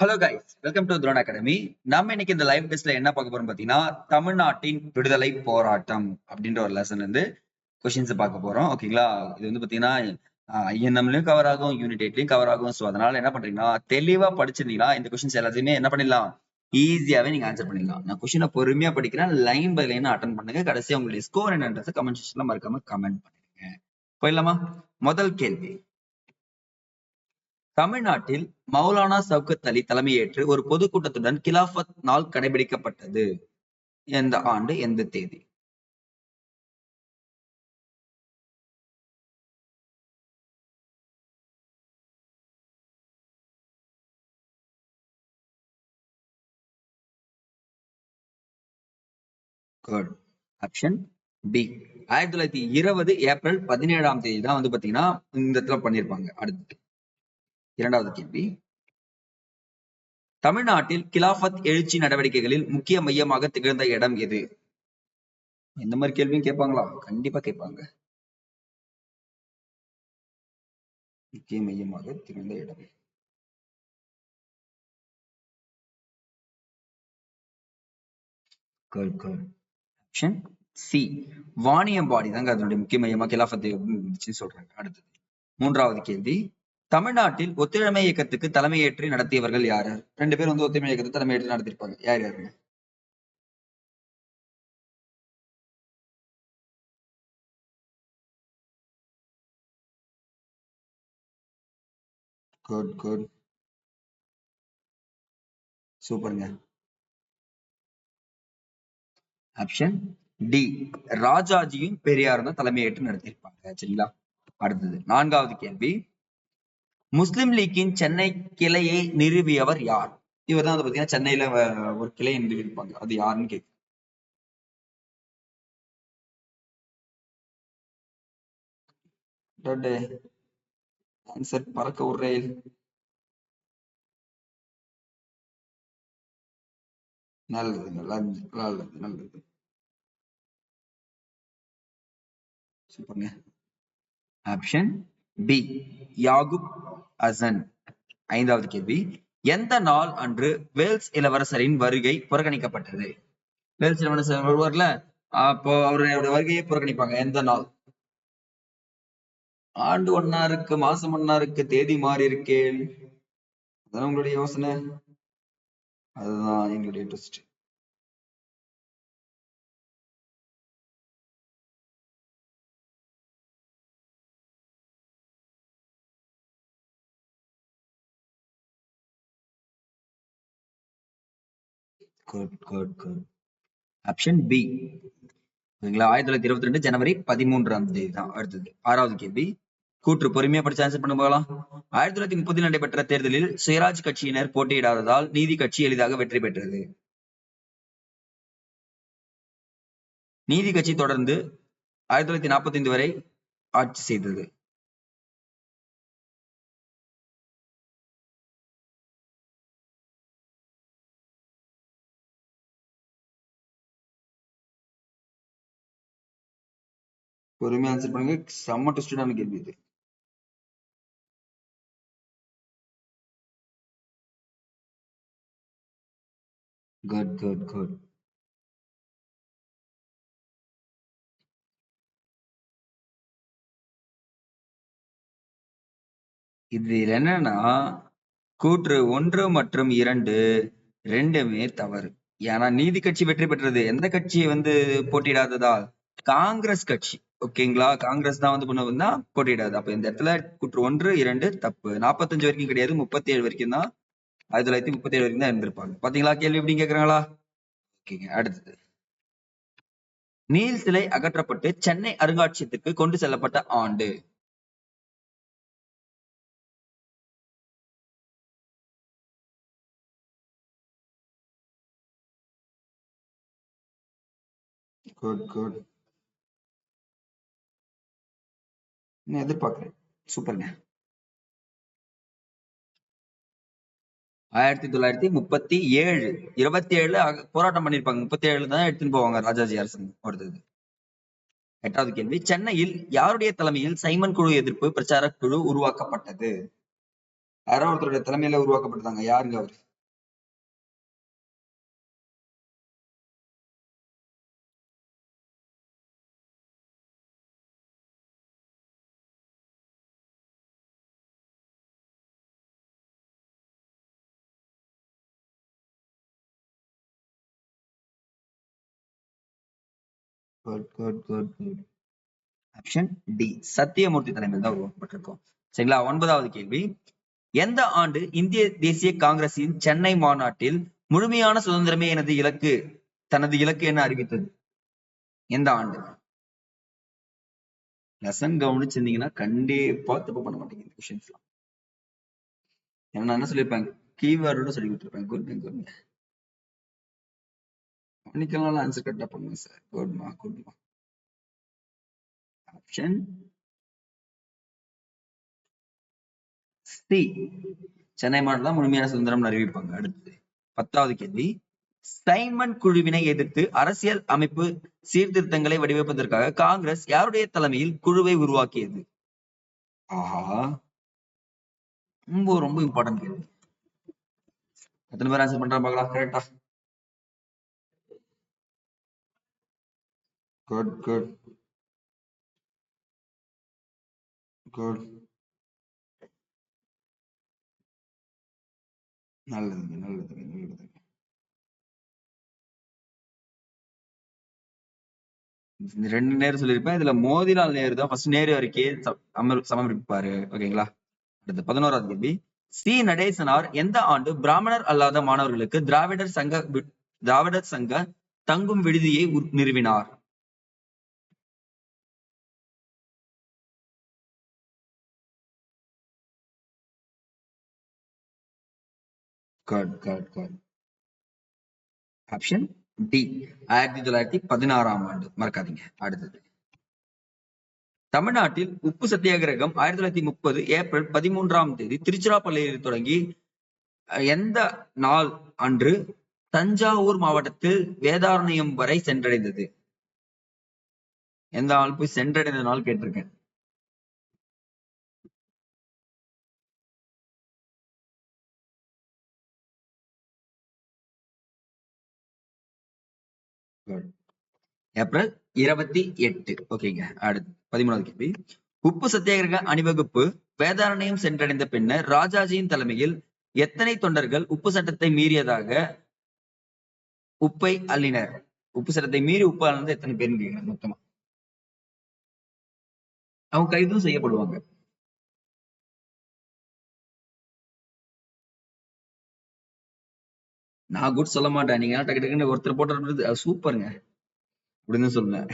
Hello guys welcome to Dron academy நம்ம இன்னைக்கு இந்த லைவ் டெஸ்ட்ல என்ன பார்க்க போறோம் பாத்தீங்கன்னா தமிழ்நாட்டின் விடுதலை போராட்டம் அப்படின்ற ஒரு லெசன் வந்து கொஸ்டின்ஸ் பார்க்க போறோம். ஓகேங்களா இது வந்து பாத்தீங்கன்னா ஐஎன்எம்லயும் கவர் ஆகும் யூனிட் எயிட்லயும் கவர் ஆகும். ஸோ அதனால என்ன பண்றீங்கன்னா தெளிவா படிச்சிருந்தீங்கன்னா இந்த கொஸ்டின்ஸ் எல்லாத்தையுமே என்ன பண்ணிடலாம்? ஈஸியாவே நீங்க ஆன்சர் பண்ணிடலாம். நான் கொஸ்டினை பொறுமையா படிக்கிறேன். லைன் பை லைன் அட்டன் பண்ணுங்க. கடைசியா உங்களுடைய ஸ்கோர் என்னன்றது கமெண்ட் செக்ஷன்ல மறக்காம கமெண்ட் பண்ணுங்க. போயிடலாமா? முதல் கேள்வி. தமிழ்நாட்டில் மௌலானா சவுகத் அலி தலைமையேற்று ஒரு பொதுக்கூட்டத்துடன் கிலாஃபத் நாள் கடைபிடிக்கப்பட்டது. எந்த ஆண்டு எந்த தேதி? குட் ஆப்ஷன் பி ஆயிரத்தி தொள்ளாயிரத்தி இருபது ஏப்ரல் பதினேழாம் தேதி தான் வந்து பாத்தீங்கன்னா இந்த இடத்துல பண்ணிருப்பாங்க அடுத்து இரண்டாவது கேள்வி தமிழ்நாட்டில் கிலாபத் எழுச்சி நடவடிக்கைகளில் முக்கிய மையமாக திகழ்ந்த இடம் எது இந்த மாதிரி கேள்வியும் கேட்பாங்களா கண்டிப்பா கேட்பாங்க முக்கிய மையமாக திகழ்ந்த இடம் ஆப்ஷன் சி வாணியம்பாடி தாங்க அதனுடைய முக்கிய மையமா கிலாபத்தை சொல்றாங்க அடுத்தது மூன்றாவது கேள்வி தமிழ்நாட்டில் ஒத்துழைமை இயக்கத்துக்கு தலைமையேற்று நடத்தியவர்கள் யார்? ரெண்டு பேரும் வந்து ஒத்துழைமை இயக்கத்தை தலைமையேற்று நடத்திருப்பாங்க யார் யாருங்க குட் குட் சூப்பருங்க. ஆப்ஷன் டி ராஜாஜியும் பெரியாரும் தான் தலைமையேற்று நடத்தியிருப்பாங்க. சரிங்களா? அடுத்தது நான்காவது கேள்வி. முஸ்லிம் லீக்கின் சென்னை கிளையை நிறுவியவர் யார்? இவர் தான் பாத்தீங்கன்னா சென்னையில ஒரு கிளையை நிறுவியிருப்பாங்க அது யாருன்னு கேட்கு ஆன்சர் பறக்க உரையில் நல்லது நல்லது நல்லது நல்லது சூப்பருங்க. ஆப்ஷன் பி யாகுப் அசன் ஐந்தாவது கேள்வி. எந்த நாள் அன்று வேல்ஸ் இளவரசரின் வருகை புறக்கணிக்கப்பட்டது? வேல்ஸ் இளவரசர் வருவார்ல? அப்போ அவருடைய வருகையை புறக்கணிப்பாங்க. எந்த நாள்? ஆண்டு ஒன்னா இருக்கு மாசம் ஒன்னா இருக்கு தேதி மாறி இருக்கேன் அதான் உங்களுடைய யோசனை. அதுதான் எங்களுடைய interest good good good option B ஓகேங்களா ஆயிரத்தி தொள்ளாயிரத்தி இருபத்தி ரெண்டு ஜனவரி பதிமூன்றாம் தேதி தான் அடுத்தது. ஆறாவது கேள்வி. கூற்று பொறுமையா படிச்சு ஆன்சர் பண்ண போகலாம் ஆயிரத்தி தொள்ளாயிரத்தி முப்பதில் நடைபெற்ற தேர்தலில் சுயராஜ் கட்சியினர் போட்டியிடாததால் நீதி கட்சி எளிதாக வெற்றி பெற்றது. நீதி கட்சி தொடர்ந்து ஆயிரத்தி தொள்ளாயிரத்தி நாற்பத்தி ஐந்து வரை ஆட்சி செய்தது. பொறுமையா ஆன்சர் பண்ணுங்க. செம்ம டெஸ்டடான கேள்வி இது. குட் குட் குட் இது என்னன்னா கூற்று ஒன்று மற்றும் இரண்டு ரெண்டுமே தவறு. ஏன்னா நீதி கட்சி வெற்றி பெற்றது. எந்த கட்சி வந்து போட்டியிடாததால்? காங்கிரஸ் கட்சி. ஓகேங்களா காங்கிரஸ் தான் வந்து பண்ணா போட்டியிடாது. அப்ப இந்த இடத்துல குற்று ஒன்று இரண்டு தப்பு. நாற்பத்தஞ்சு வரைக்கும் கிடையாது முப்பத்தி ஏழு வரைக்கும் தான். ஆயிரத்தி தொள்ளாயிரத்தி முப்பத்தி ஏழு வரைக்கும் தான் இருந்திருப்பாங்க. பாத்தீங்களா? கேள்வி எப்படி கேக்குறாங்களா? ஓகேங்க அடுத்தது. நீல் சிலை அகற்றப்பட்டு சென்னை அருங்காட்சியகத்துக்கு கொண்டு செல்லப்பட்ட ஆண்டு. குட் குட் எதிர்பார்க்கிறேன் சூப்பருங்க. ஆயிரத்தி தொள்ளாயிரத்தி முப்பத்தி ஏழு இருபத்தி ஏழுல போராட்டம் பண்ணிருப்பாங்க முப்பத்தி ஏழுல தான் எடுத்துன்னு போவாங்க ராஜாஜி அரசு அடுத்தது எட்டாவது கேள்வி. சென்னையில் யாருடைய தலைமையில் சைமன் குழு எதிர்ப்பு பிரச்சார குழு உருவாக்கப்பட்டது? யாரோ ஒருத்தருடைய தலைமையில உருவாக்கப்பட்டதாங்க யாருங்க அவர்? Good good good good option D Sathyamurthy தலைமையில் தான் உருவாக்கப்பட்டிருக்கும். சரிங்களா? ஒன்பதாவது கேள்வி. எந்த ஆண்டு இந்திய தேசிய காங்கிரசின் சென்னை மாநாட்டில் முழுமையான சுதந்திரமே எனது இலக்கு தனது இலக்கு என அறிவித்தது? எந்த ஆண்டு? லெசன் கவனிச்சிருந்தீங்கன்னா கண்டிப்பா தப்பு பண்ண மாட்டீங்க இந்த கொஸ்டின்ஸ்லாம் ஏன்னா நான் என்ன சொல்லியிருப்பேன்? கீவேர்டோட சொல்லி கொடுத்துருப்பேன். குட் குட் கவனிக்கலாம் ஆன்சர் கரெக்டா பண்ணுங்க சார் குட்மா குட்மா ஆப்ஷன் சி சென்னை மாநிலம் முழுமையான சுதந்திரம் அறிவிப்பாங்க. அடுத்து பத்தாவது கேள்வி. சைமன் குழுவினை எதிர்த்து அரசியல் அமைப்பு சீர்திருத்தங்களை வடிவமைப்பதற்காக காங்கிரஸ் யாருடைய தலைமையில் குழுவை உருவாக்கியது? ஆஹா. ரொம்ப ரொம்ப இம்பார்ட்டன்ட் கேள்வி. எத்தனை பேர் ஆன்சர் பண்றாங்க பார்க்கலாம் கரெக்டா Good, good, good. நல்லதுங்க நல்லதுங்க நல்லதுங்க. ரெண்டு நேரம் சொல்லியிருப்பேன். இதுல மோதிலால் நேரு தான் ஃபர்ஸ்ட் நேரு வரைக்கே அமர் சமர்ப்பிப்பாரு. ஓகேங்களா? அடுத்து பதினோராவது கேள்வி. சி. நடேசனார் எந்த ஆண்டு பிராமணர் அல்லாத மாணவர்களுக்கு திராவிடர் சங்க திராவிடர் சங்க தங்கும் விடுதியை நிறுவினார்? Good good good option D ஆயிரத்தி தொள்ளாயிரத்தி பதினாறாம் ஆண்டு. மறக்காதீங்க. அடுத்தது. தமிழ்நாட்டில் உப்பு சத்தியாகிரகம் ஆயிரத்தி தொள்ளாயிரத்தி முப்பது ஏப்ரல் பதிமூன்றாம் தேதி திருச்சிராப்பள்ளியில் தொடங்கி அஹ், எந்த நாள் அன்று தஞ்சாவூர் மாவட்டத்தில் வேதாரண்யம் வரை சென்றடைந்தது? எந்த நாள் போய் சென்றடைந்த நாள் கேட்டிருக்கேன். ஏப்ரல் இருபத்தி எட்டு. ஓகேங்க. அடுத்து பதிமூணாவது கேள்வி. உப்பு சத்தியாகிரக அணிவகுப்பு வேதாரண்யம் சென்றடைந்த பின்னர் ராஜாஜியின் தலைமையில் எத்தனை தொண்டர்கள் உப்பு சட்டத்தை மீறியதாக உப்பை அள்ளினர்? உப்பு சட்டத்தை மீறி உப்பு அள்ளினது எத்தனை பேர் மொத்தமா. அவங்க கைதும் செய்யப்படுவாங்க. நான் குட் சொல்ல மாட்டேன். நீங்க டக்கு டக்குன்னு ஒருத்தர் போட்டு சூப்பருங்க அப்படின்னு சொல்லுவேன்.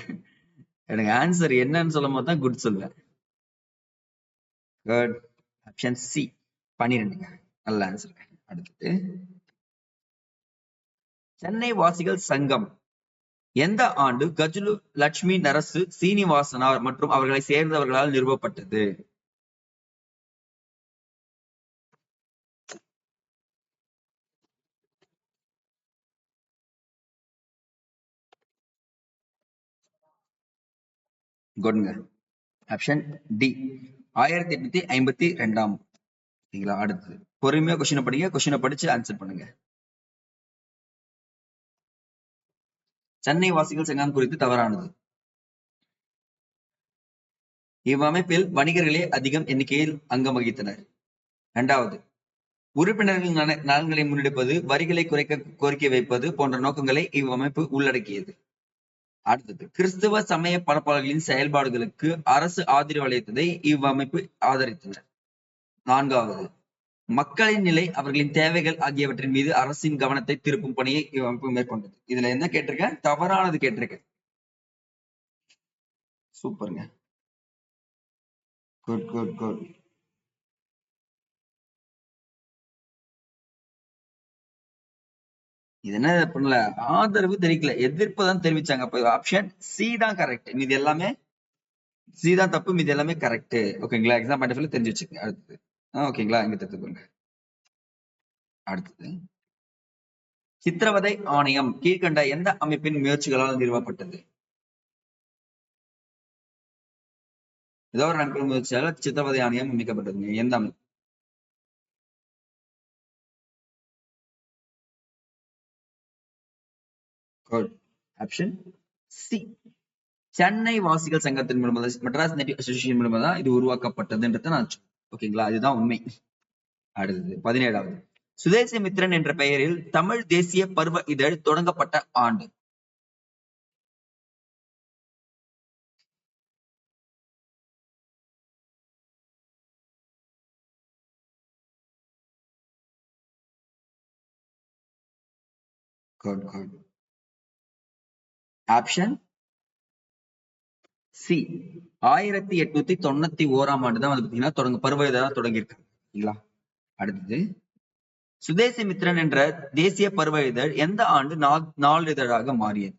எனக்கு ஆன்சர் என்னன்னு சொல்லும் போது தான் குட் சொல்லுவேன். குட் ஆப்ஷன் சி பன்னிரெண்டுங்க. நல்ல ஆன்சர் அடுத்தது சென்னை வாசிகள் சங்கம். எந்த ஆண்டு கஜுலு லட்சுமி நரசு சீனிவாசனார் மற்றும் அவர்களை சேர்ந்தவர்களால் நிறுவப்பட்டது? குட்ங்க ஆப்ஷன் டி ஆயிரத்தி எட்நூத்தி ஐம்பத்தி ரெண்டாம். சரிங்களா அடுத்து பொறுமையா கொஸ்டினை படிங்க. கொஸ்டினை படிச்சு ஆன்சர் பண்ணுங்க. சென்னை வாசிகள் சங்கம் குறித்து தவறானது. இவ்வமைப்பில் வணிகர்களே அதிகம் எண்ணிக்கையில் அங்கம் வகித்தனர். இரண்டாவது உறுப்பினர்கள் நலன்களை முன்னெடுப்பது வரிகளை குறைக்க கோரிக்கை வைப்பது போன்ற நோக்கங்களை இவ்வமைப்பு உள்ளடக்கியது. அடுத்தது கிறிஸ்துவ சமய பரப்பாளர்களின் செயல்பாடுகளுக்கு அரசு ஆதரவு அளித்ததை இவ்வமைப்பு ஆதரித்தனர் நான்காவது மக்களின் நிலை அவர்களின் தேவைகள் ஆகியவற்றின் மீது அரசின் கவனத்தை திருப்பும் பணியை இவ்வமைப்பு மேற்கொண்டது. இதுல என்ன கேட்டிருக்கேன்? தவறானது கேட்டிருக்கேன். சூப்பருங்க. குட் குட் குட் இது என்ன பண்ணல? ஆதரவு தெரிவிக்கல. எதிர்ப்பு தான் தெரிவிச்சாங்க. அப்ப ஆப்ஷன் சி தான் கரெக்ட் மீது எல்லாமே சி தான் தப்பு. மீது எல்லாமே கரெக்ட் ஓகேங்களா எக்ஸாம் பாயிண்ட் தெரிஞ்சு வச்சுக்கோங்க. அடுத்தது. ஓகேங்களா இங்க தெரிஞ்சுக்கோங்க அடுத்தது. சித்திரவதை ஆணையம். கீழ்கண்ட எந்த அமைப்பின் முயற்சிகளால் நிறுவப்பட்டது? ஏதோ ஒரு நண்பர் முயற்சியால் சித்திரவதை ஆணையம் அமைக்கப்பட்டது. எந்த அமைப்பு? ஆப்ஷன் சி சென்னை வாசிகள் சங்கத்தின் மூலமாக மெட்ராஸ் நெட்டிவ் அசோசியேஷன் மூலமாக தான் இது உருவாக்கப்பட்டதுன்றத நான் ஓகேங்களா? இதுதான் உண்மை. அடுத்தது பதினேழாவது. சுதேசமித்ரன் என்ற பெயரில் தமிழ் தேசிய பருவ இதழ் தொடங்கப்பட்ட ஆண்டு. குட் குட் ஆப்ஷன் சி ஆயிரத்தி எட்நூத்தி தொண்ணூத்தி ஓராம் ஆண்டு தான் வந்து பாத்தீங்கன்னா தொடங்க பருவ இதழா தொடங்கியிருக்காங்க சரிங்களா? அடுத்தது சுதேசிமித்ரன் என்ற தேசிய பருவ இதழ் எந்த ஆண்டு நா- நாளிதழாக மாறியது?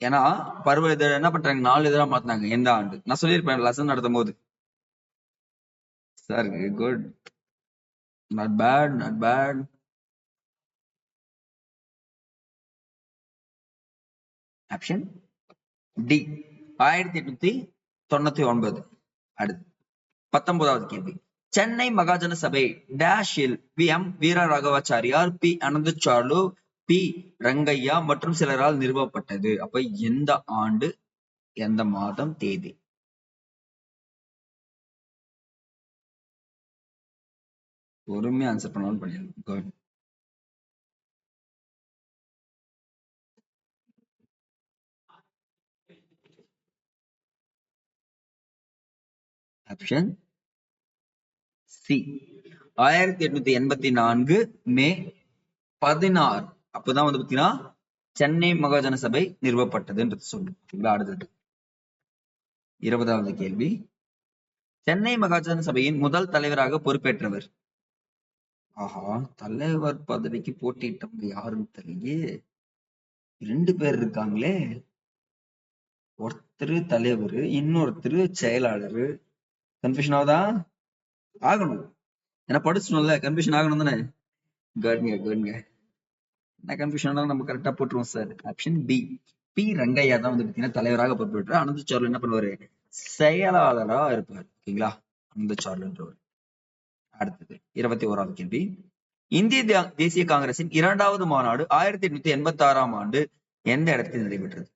ஏன்னா பருவ இதழ் என்ன பண்றாங்க? நாலு இதழா மாத்தினாங்க. எந்த ஆண்டு? நான் சொல்லியிருப்பேன் லெசன் நடத்தும் போது. Sir good not bad not bad option D ஆயிரத்தி எட்நூத்தி தொண்ணூத்தி ஒன்பது. அடுத்து பத்தொன்பதாவது கேள்வி. சென்னை மகாஜன சபை டேஷில் V M Veera Raghavachariar P Ananthacharlu P Rangaiah மற்றும் சிலரால் நிறுவப்பட்டது. அப்ப எந்த ஆண்டு எந்த மாதம் தேதி? பொறுமையா ஆன்சர் பண்ணாலும் பண்ணிடலாம் ஆப்ஷன் சி ஆயிரத்தி எட்நூத்தி எண்பத்தி நான்கு மே பதினாறு. அப்பதான் வந்து பாத்தீங்கன்னா சென்னை மகாஜன சபை நிறுவப்பட்டதுன்றது சொல்லும் ஓகேங்களா? அடுத்தது. இருபதாவது கேள்வி. சென்னை மகாஜன சபையின் முதல் தலைவராக பொறுப்பேற்றவர். ஆஹா தலைவர் பதவிக்கு போட்டிட்டவங்க யாருன்னு தெரியலையே. ரெண்டு பேர் இருக்காங்களே. ஒருத்தர் தலைவர் இன்னொருத்தர் செயலாளர். கன்ஃபியூஷன் ஆகுதா? ஆகணும். ஏன்னா படிச்சோம்ல கன்ஃபியூஷன் ஆகணும் தானே? கட்ங்க கட்ங்க என்ன கன்ஃபியூஷன் ஆனாலும் நம்ம கரெக்டா போட்டுருவோம் sir option B P Rangaiah தான் வந்து பாத்தீங்கன்னா தலைவராக பொறுப்பேற்று அனந்தச்சார்ல என்ன பண்ணுவாரு? செயலாளரா இருப்பார். ஓகேங்களா அனந்தச்சார்லுன்றவர் அடுத்தது இருபத்தி ஓராவது கேள்வி. இந்திய தேசிய காங்கிரசின் இரண்டாவது மாநாடு ஆயிரத்தி எட்நூத்தி எண்பத்தி ஆறாம் ஆண்டு எந்த இடத்தில் நடைபெற்றது?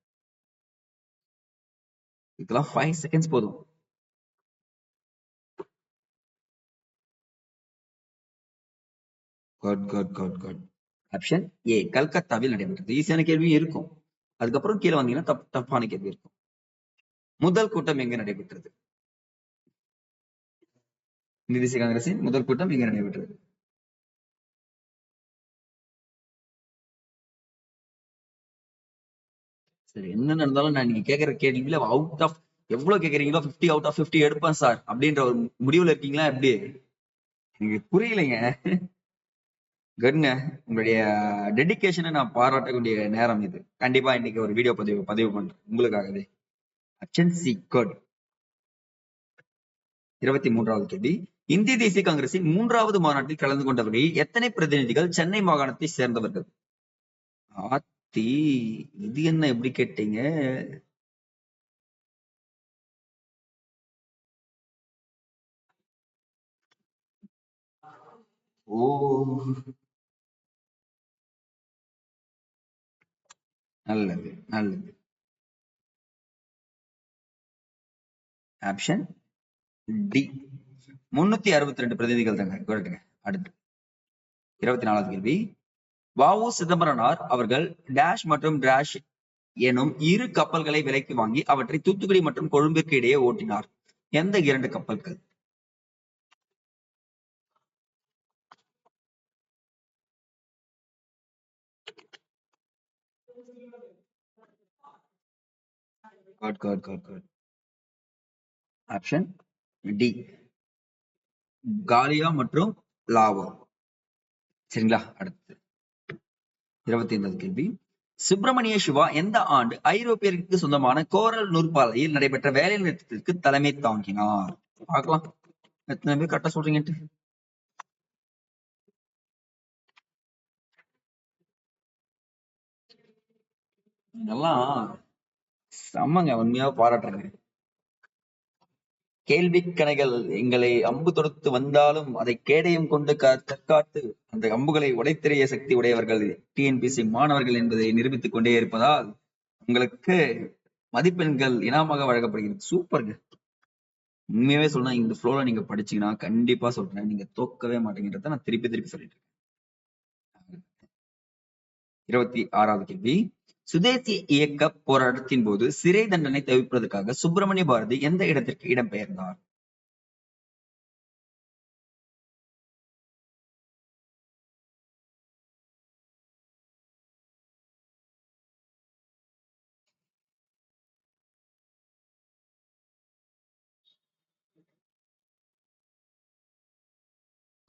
இதெல்லாம் ஃபைவ் செகண்ட்ஸ் போதும். Good good good good option A கல்கத்தாவில் நடைபெற்றது. ஈஸியான கேள்வியும் இருக்கும். அதுக்கப்புறம் கீழே வந்தீங்கன்னா தப் தப்பான கேள்வி இருக்கும். முதல் கூட்டம் எங்க நடைபெற்றது? இந்திய தேசிய காங்கிரசின் முதல் கூட்டம் எங்க நடைபெற்றது? சரி என்ன நடந்தாலும் நான் நீங்க கேட்கற கேள்வியில அவுட் ஆஃப் எவ்வளவு கேக்குறீங்களோ 50 அவுட் ஆஃப் 50 எடுப்பேன் சார். அப்படின்ற ஒரு முடிவுல இருக்கீங்களா? எப்படி? எனக்கு புரியலைங்க. கண்ண உங்களுடைய டெடிகேஷனை நான் பாராட்டக்கூடிய நேரம் இது. கண்டிப்பா இன்னைக்கு ஒரு வீடியோ பதிவு பதிவு பண்றேன். உங்களுக்காகவே. அச்சன் சி குட் இருபத்தி மூன்றாவது கேள்வி இந்திய தேசிய காங்கிரசின் மூன்றாவது மாநாட்டில் கலந்து கொண்டவர்களில் எத்தனை பிரதிநிதிகள் சென்னை மாகாணத்தை சேர்ந்தவர்கள்? ஆத்தி இது என்ன எப்படி கேட்டீங்க? ஓ. நல்லது நல்லது. ஆப்ஷன் டி முன்னூத்தி அறுபத்தி ரெண்டு பிரதிநிதிகள் தாங்க கரெக்டுங்க அடுத்து. இருபத்தி நாலாவது கேள்வி. வாவு சிதம்பரனார் அவர்கள் டேஷ் மற்றும் டிராஷ் எனும் இரு கப்பல்களை விலைக்கு வாங்கி அவற்றை தூத்துக்குடி மற்றும் கொழும்பிற்கு இடையே ஓட்டினார். எந்த இரண்டு கப்பல்கள்? Good good good good option D காலியா மற்றும் லாவோ சரிங்களா? அடுத்து. இருபத்தி ஐந்தாவது கேள்வி. சுப்பிரமணிய சிவா எந்த ஆண்டு ஐரோப்பியருக்கு சொந்தமான கோரல் நூற்பாலையில் நடைபெற்ற வேலை நிறுத்தத்திற்கு தலைமை தாங்கினார்? பார்க்கலாம். எத்தனை பேர் கரெக்டா சொல்றீங்கன்ட்டு? இதெல்லாம் செம்மங்க உண்மையா பாராட்டுறேங்க. கேள்வி கணைகள் எங்களை அம்பு தொடுத்து வந்தாலும் அதை கேடயம் கொண்டு கா- தற்காத்து அந்த அம்புகளை உடைத்தெறிய சக்தி உடையவர்கள் டிஎன்பிசி மாணவர்கள் என்பதை நிரூபித்துக் கொண்டே இருப்பதால் உங்களுக்கு மதிப்பெண்கள் இனாமாக வழங்கப்படுகிறது. சூப்பருங்க. உண்மையாவே சொன்னா இந்த ஃப்ளோல நீங்க படிச்சீங்கன்னா கண்டிப்பா சொல்றேன். நீங்க தோக்கவே மாட்டேங்கிறத நான் திருப்பி திருப்பி சொல்லிட்டு இருக்கேன். இருபத்தி ஆறாவது கேள்வி. சுதேசி இயக்க போராட்டத்தின் போது சிறை தண்டனை தவிர்ப்பதற்காக சுப்பிரமணிய பாரதி எந்த இடத்திற்கு இடம்பெயர்ந்தார்?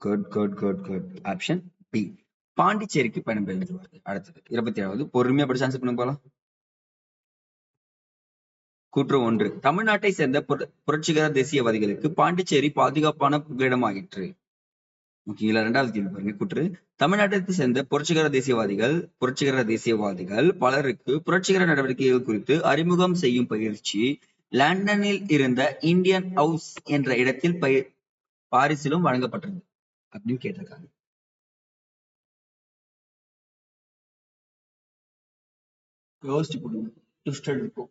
Good good good good option B பாண்டிச்சேரிக்கு பயணம் பெயர்ந்துருவாரு அடுத்தது. இருபத்தி ஏழாவது பொறுமையா படிச்சு ஆன்சர் பண்ண போலாம் கூற்று ஒன்று. தமிழ்நாட்டை சேர்ந்த புரட்சிகர தேசியவாதிகளுக்கு பாண்டிச்சேரி பாதுகாப்பான புகலிடமாயிற்று. ஓகேங்களா இரண்டாவது கேள்வி பாருங்க. கூற்று. தமிழ்நாட்டை சேர்ந்த புரட்சிகர தேசியவாதிகள் புரட்சிகர தேசியவாதிகள் பலருக்கு புரட்சிகர நடவடிக்கைகள் குறித்து அறிமுகம் செய்யும் பயிற்சி லண்டனில் இருந்த இந்தியன் ஹவுஸ் என்ற இடத்தில் பயிர் பாரிசிலும் வழங்கப்பட்டது. அப்படின்னு கேட்டிருக்காங்க. யோசிச்சு கொடுங்க ட்விஸ்டட் இருக்கும்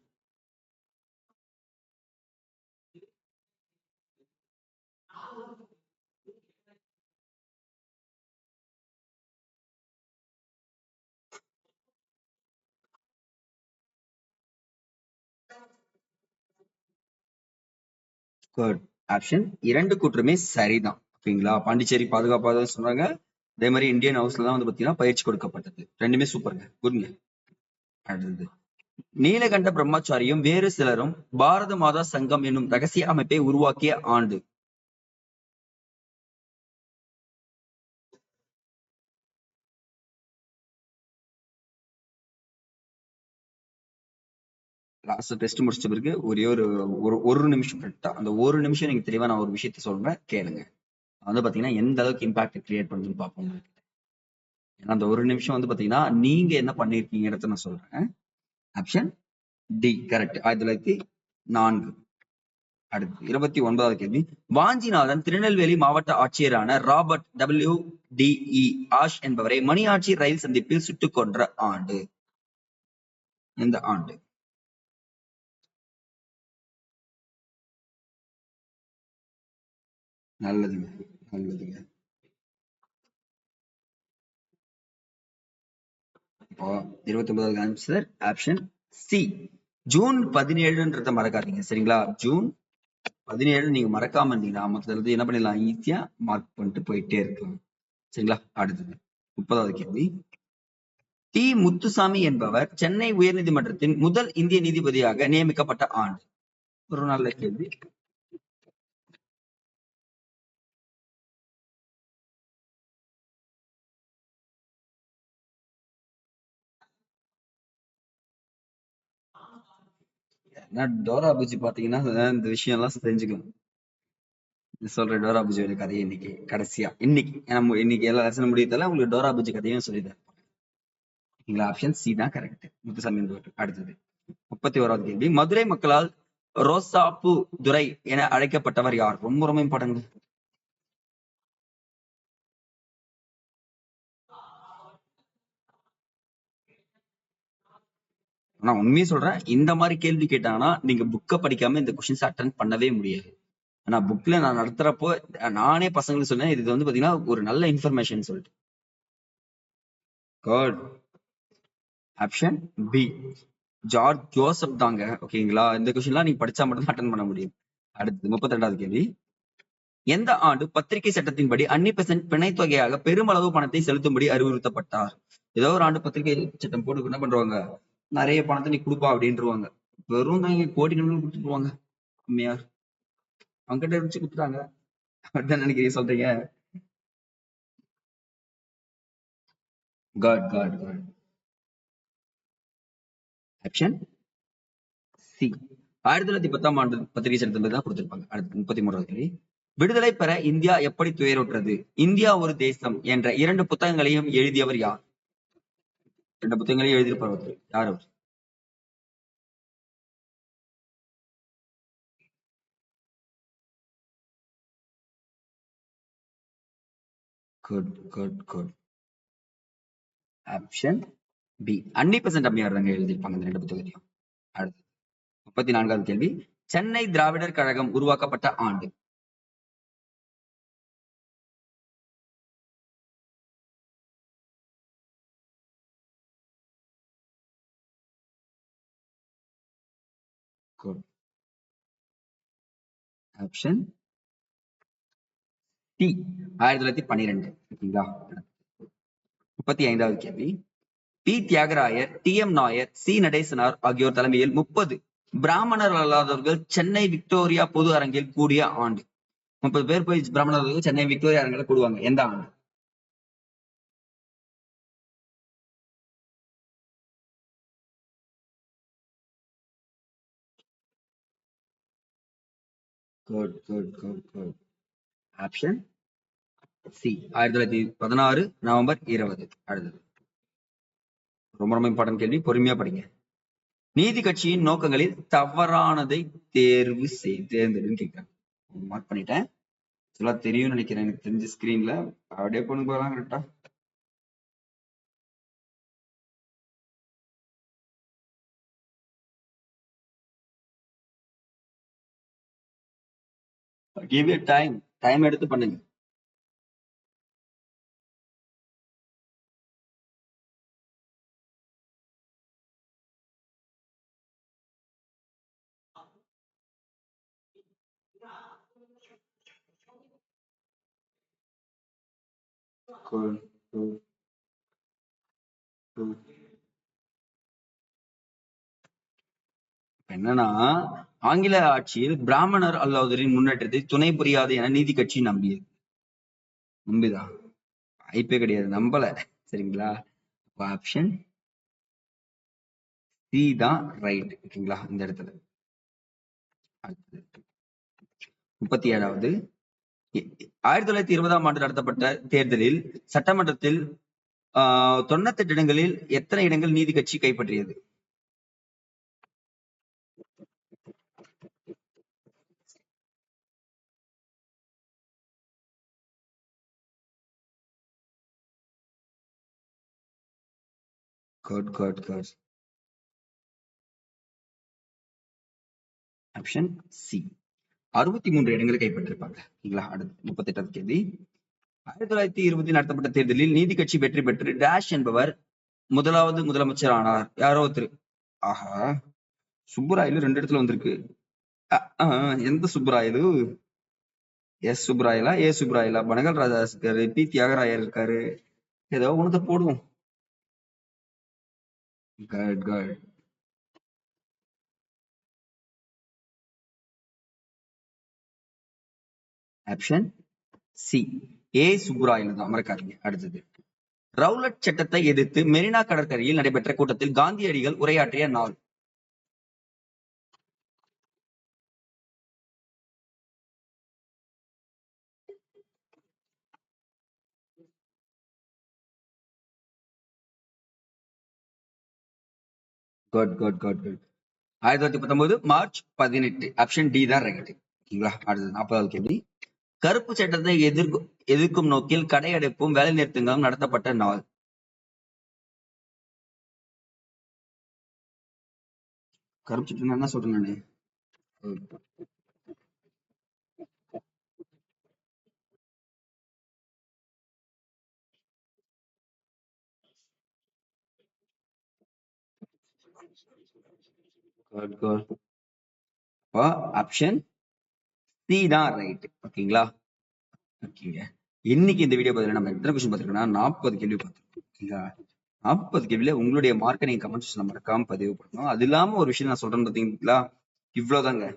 குட் ஆப்ஷன் இரண்டு கூற்றுமே சரிதான். ஓகேங்களா? பாண்டிச்சேரி பாதுகாப்பாக சொன்னாங்க அதே மாதிரி இந்தியன் ஹவுஸ்ல தான் வந்து பாத்தீங்கன்னா பயிற்சி கொடுக்கப்பட்டது. ரெண்டுமே சூப்பருங்க குட்ங்க அடுத்தது. நீலகண்ட பிரம்மச்சாரியும் வேறு சிலரும் பாரத மாதா சங்கம் என்னும் ரகசிய அமைப்பை உருவாக்கிய ஆண்டு. லாஸ்ட் டெஸ்ட் முடிச்ச பிறகு ஒரே ஒரு ஒரு ஒரு நிமிஷம் கரெக்டா அந்த ஒரு நிமிஷம் நீங்க தெளிவா நான் ஒரு விஷயத்த சொல்றேன் கேளுங்க. வந்து பாத்தீங்கன்னா எந்த அளவுக்கு இம்பாக்ட் கிரியேட் பண்ணுதுன்னு பார்ப்போம் உங்களுக்கு. அந்த ஒரு நிமிஷம் வந்து பாத்தீங்கன்னா நீங்க என்ன பண்ணிருக்கீங்கிறத நான் சொல்றேன். ஆப்ஷன் டி கரெக்ட் ஆயிரத்தி தொள்ளாயிரத்தி நான்கு. அடுத்து இருபத்தி ஒன்பதாவது கேள்வி. வாஞ்சிநாதன் திருநெல்வேலி மாவட்ட ஆட்சியரான Robert W D E Ashe என்பவரை மணியாட்சி ரயில் சந்திப்பில் சுட்டுக் கொன்ற ஆண்டு. இந்த ஆண்டு? நல்லதுங்க நல்லதுங்க. இப்போ இருபத்தி ஒன்பதாவது ஆன்சர் ஆப்ஷன் சி ஜூன் பதினேழுன்றத மறக்காதீங்க சரிங்களா? ஜூன் பதினேழு நீங்க மறக்காம இருந்தீங்கன்னா மொத்தத்துல என்ன பண்ணிடலாம்? ஈஸியா மார்க் பண்ணிட்டு போயிட்டே இருக்கலாம். சரிங்களா? அடுத்தது முப்பதாவது கேள்வி. டி. முத்துசாமி என்பவர் சென்னை உயர்நீதிமன்றத்தின் முதல் இந்திய நீதிபதியாக நியமிக்கப்பட்ட ஆண்டு. ஒரு நல்ல கேள்வி. ஏன்னா டோரா பூஜி பாத்தீங்கன்னா இந்த விஷயம் எல்லாம் தெரிஞ்சுக்கலாம் சொல்ற டோரா பூஜியோட கதையை இன்னைக்கு கடைசியா இன்னைக்கு நம்ம இன்னைக்கு எல்லா லட்சணம் முடியத்தால உங்களுக்கு டோரா பூஜி கதையும் சொல்லிதான் சரிங்களா ஆப்ஷன் சி தான் கரெக்ட் முத்துசாமி அடுத்தது. முப்பத்தி ஓராவது கேள்வி. மதுரை மக்களால் ரோசாப்பு துரை என அழைக்கப்பட்டவர் யார்? ரொம்ப ரொம்ப இம்பார்ட்டன்ட் நான் உண்மையை சொல்றேன் இந்த மாதிரி கேள்வி கேட்டாங்கன்னா நீங்க புக்கை படிக்காம இந்த கொஸ்டின்ஸ் அட்டன் பண்ணவே முடியாது. ஆனா புக்ல நான் நடத்துறப்போ நானே பசங்களுக்கு சொன்னேன் இது வந்து பாத்தீங்கன்னா ஒரு நல்ல இன்ஃபர்மேஷன் சொல்லிட்டு. Good option B George Joseph தாங்க. ஓகேங்களா இந்த கொஸ்டின்லாம் நீங்க படிச்சா மட்டும் அட்டன் பண்ண முடியும். அடுத்தது முப்பத்தி ரெண்டாவது கேள்வி. எந்த ஆண்டு பத்திரிகை சட்டத்தின்படி அன்னி பெசன்ட் பிணை தொகையாக பெருமளவு பணத்தை செலுத்தும்படி அறிவுறுத்தப்பட்டார்? ஏதோ ஒரு ஆண்டு பத்திரிகை சட்டம் போட்டு என்ன பண்றாங்க? நிறைய பணத்தை நீ கொடுப்பா அப்படின்றவாங்க வெறும் தான் கோடி கணக்கில் கொடுத்துருவாங்க. அம்மையார். அவங்ககிட்ட வச்சு கொடுத்துட்டாங்க. அப்படிதான் நினைக்கிறீங்க சொல்றீங்க? Good good good option C ஆயிரத்தி தொள்ளாயிரத்தி பத்தாம் ஆண்டு பத்திரிகை சட்டத்தில் தான் கொடுத்திருப்பாங்க. அடுத்து முப்பத்தி மூணாவது கேள்வி. விடுதலை பெற இந்தியா எப்படி துயருற்றது இந்தியா ஒரு தேசம் என்ற இரண்டு புத்தகங்களையும் எழுதியவர் யார்? ரெண்டு புத்தகங்களையும் எழுதியிருப்பார் ஒருத்தர். யார்? அவர் good good good option B Annie Besant அம்மையார் தாங்க எழுதியிருப்பாங்க இந்த ரெண்டு புத்தகத்தையும். அடுத்து முப்பத்தி நான்காவது கேள்வி. சென்னை திராவிடர் கழகம் உருவாக்கப்பட்ட ஆண்டு. Good ஆப்ஷன் டி ஆயிரத்தி தொள்ளாயிரத்தி பன்னிரெண்டு ஓகேங்களா முப்பத்தி ஐந்தாவது கேள்வி. P. Thiyagarayar T. M. Nair C. Natesanar ஆகியோர் தலைமையில் முப்பது பிராமணர் அல்லாதவர்கள் சென்னை விக்டோரியா பொது அரங்கில் கூடிய ஆண்டு. முப்பது பேர் போய் பிராமணர்கள் சென்னை விக்டோரியா அரங்கில் கூடுவாங்க. எந்த ஆண்டு? Good good good good option C ஆயிரத்தி தொள்ளாயிரத்தி பதினாறு நவம்பர் இருபது. அடுத்தது. ரொம்ப ரொம்ப இம்பார்ட்டன்ட் கேள்வி. பொறுமையா படிங்க. நீதி கட்சியின் நோக்கங்களில் தவறானதை தேர்வு செய் தேர்ந்தெடுன்னு கேட்கிறேன் மார்க் பண்ணிட்டேன். சொல்ல தெரியும்னு நினைக்கிறேன். எனக்கு தெரிஞ்ச ஸ்கிரீன்ல அப்படியே பொண்ணு போகலாம் கரெக்டா கிவ் இட் டைம் டைம் எடுத்து பண்ணுங்க. Cool, cool, cool. என்னன்னா ஆங்கில ஆட்சியில் பிராமணர் அல்லாதோரின் முன்னேற்றத்தை துணை புரியாது என நீதி கட்சி நம்பியது. நம்பிதான் வாய்ப்பே கிடையாது. நம்பல. சரிங்களா? ஆப்ஷன் சி தான் ரைட் ஓகேங்களா? இந்த இடத்துல. முப்பத்தி ஏழாவது ஆயிரத்தி தொள்ளாயிரத்தி இருபதாம் ஆண்டு நடத்தப்பட்ட தேர்தலில் சட்டமன்றத்தில் ஆஹ் தொண்ணூத்தெட்டு இடங்களில் எத்தனை இடங்கள் நீதி கட்சி கைப்பற்றியது? Good, good, good. Option C அறுபத்தி மூன்று இடங்களை கைப்பற்றிருப்பாங்க. ஓகேங்களா அடுத்து முப்பத்தி எட்டாவது கேள்வி ஆயிரத்தி தொள்ளாயிரத்தி இருபதில் நடத்தப்பட்ட தேர்தலில் நீதி கட்சி வெற்றி பெற்று டேஷ் என்பவர் முதலாவது முதலமைச்சர் ஆனார். யாரோ ஒருத்தர். ஆஹா. சுப்புராயலு ரெண்டு இடத்துல வந்திருக்கு. எந்த சுப்புராயலு? எஸ் சுப்ராயலா ஏ சுப்ராயிலா பனகல் ராஜா இருக்காரு பி தியாகராயர் இருக்காரு. ஏதோ ஒன்றத்தை போடுவோம். Good good option C A Subbarayalu தான் மறக்காதீங்க அடுத்தது. ரவுலட் சட்டத்தை எதிர்த்து மெரினா கடற்கரையில் நடைபெற்ற கூட்டத்தில் காந்தியடிகள் உரையாற்றிய நாள். குட் குட் குட் குட் ஆயிரத்தி தொள்ளாயிரத்தி பத்தொன்பது மார்ச் பதினெட்டு. ஆப்ஷன் டி தான் ரைட் ஓகேங்களா அடுத்தது நாற்பதாவது கேள்வி. கருப்பு சட்டத்தை எதிர்க்கும் எதிர்க்கும் நோக்கில் கடையடைப்பும் வேலை நிறுத்தங்களும் நடத்தப்பட்ட நாள். கருப்பு சட்டம் என்ன சொல்றேன் நான்? அப்போ ஆப்ஷன் சி தான் ரைட் ஓகேங்களா? ஓகேங்க. இன்னைக்கு இந்த வீடியோ பதில நம்ம எத்தனை கொஸ்டின் பார்த்திருக்கோம்னா நாற்பது கேள்வி பார்த்திருக்கோம். ஓகேங்களா? நாற்பது கேள்வியில உங்களுடைய மார்க்கை நீங்க கமெண்ட் செக்ஷன்ல மறக்காம பதிவு பண்ணணும். அது இல்லாம ஒரு விஷயம் நான் சொல்றேன் பாத்தீங்களா? இவ்வளவுதாங்க.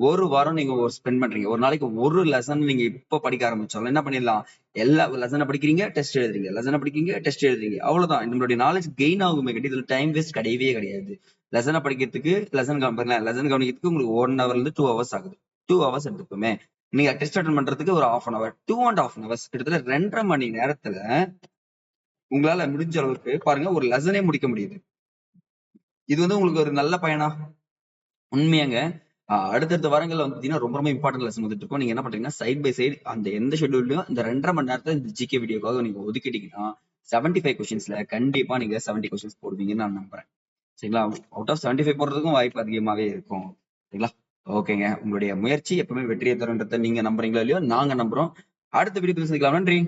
ஒரு வாரம் நீங்க ஒரு ஸ்பெண்ட் பண்றீங்க. ஒரு நாளைக்கு ஒரு லெசன் நீங்க இப்ப படிக்க ஆரம்பிச்சாலும் என்ன பண்ணிடலாம்? எல்லா லெசனை படிக்கிறீங்க டெஸ்ட் எழுதுறீங்க. லெசனை படிக்கிறீங்க டெஸ்ட் எழுதுறீங்க. அவ்வளவுதான். நம்மளுடைய நாலேஜ் கெயின் ஆகுமே கட்டி இதுல டைம் வேஸ்ட் கிடையவே கிடையாது. லெசனை படிக்கிறதுக்கு லெசன் கவனிக்கலாம் லெசன் கவனிக்கிறதுக்கு உங்களுக்கு ஒன் ஹவர்ல இருந்து டூ ஹவர்ஸ் ஆகுது. டூ ஹவர்ஸ் எடுத்துக்குமே. நீங்க டெஸ்ட் அட்டன் பண்றதுக்கு ஒரு half an hour two and half hours கிட்டத்தட்ட ரெண்டரை மணி நேரத்துல உங்களால முடிஞ்ச அளவுக்கு பாருங்க ஒரு லெசனே முடிக்க முடியுது. இது வந்து உங்களுக்கு ஒரு நல்ல பயனா? உண்மையாங்க. அடுத்தடுத்த வாரங்கள்ல வந்து பார்த்தீங்கன்னா ரொம்ப ரொம்ப இம்பார்ட்டன்ட் லெசன் வந்துட்டு இருக்கும். நீங்க என்ன பண்றீங்கன்னா சைட் பை சைடு அந்த எந்த ஷெட்யூல்லையும் இந்த ரெண்டரை மணி நேரத்தை இந்த ஜிகே வீடியோக்காக நீங்க ஒதுக்கிட்டீங்கன்னா செவன்டி ஃபைவ் கொஸ்டின்ஸ்ல கண்டிப்பா நீங்க செவன்டி கொஸ்டின்ஸ் போடுவீங்கன்னு நான் நம்புறேன். சரிங்களா? அவுட் ஆஃப் செவன்டி ஃபைவ் போடுறதுக்கும் வாய்ப்பு அதிகமாவே இருக்கும். சரிங்களா? ஓகேங்க. உங்களுடைய முயற்சி எப்பவுமே வெற்றியை தருன்றதை நீங்க நம்புறீங்களோ இல்லையோ நாங்க நம்புறோம். அடுத்த வீடியோ சந்திக்கலாம் நன்றி.